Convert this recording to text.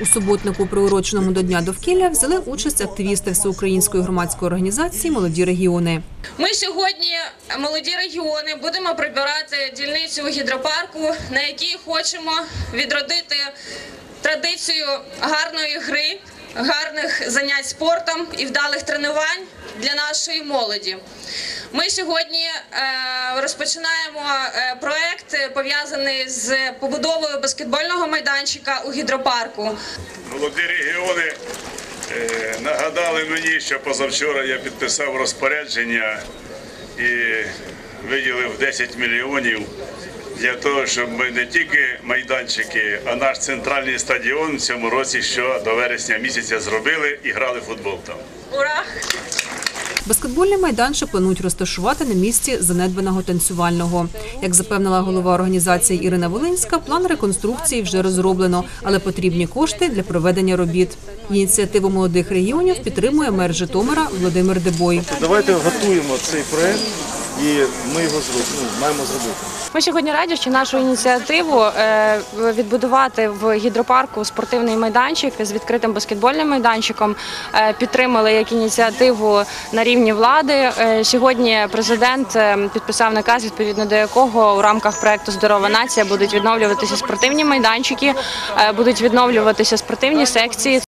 У суботнику, приуроченому до Дня довкілля, взяли участь активісти всеукраїнської громадської організації Молоді регіони. Ми сьогодні, молоді регіони, будемо прибирати дільницю гідропарку, на якій хочемо відродити традицію гарної гри, гарних занять спортом і вдалих тренувань для нашої молоді. Ми сьогодні е, розпочинаємо е, проект пов'язаний з побудовою баскетбольного майданчика у гідропарку. Молоді регіони е, нагадали мені, що позавчора я підписав розпорядження і виділив 10 мільйонів для того, щоб ми не тільки майданчики, а наш центральний стадіон в цьому році, що до вересня місяця зробили і грали футбол там. Ура! Баскетбольний майданчик планують розташувати на місці занедбаного танцювального. Як запевнила голова організації Ірина Волинська, план реконструкції вже розроблено, але потрібні кошти для проведення робіт. Ініціативу молодих регіонів підтримує мер Житомира Володимир Дебой. Давайте готуємо цей проект і ми його зробимо, ну, маємо зробити. Ми сьогодні раді, що нашу ініціативу е, відбудувати в гідропарку спортивний майданчик з відкритим баскетбольним майданчиком е, підтримали як ініціативу на рівні влади. Е, Сьогодні президент підписав наказ, відповідно до якого у рамках проекту Здорова нація будуть відновлюватися спортивні майданчики, будуть відновлюватися спортивні секції.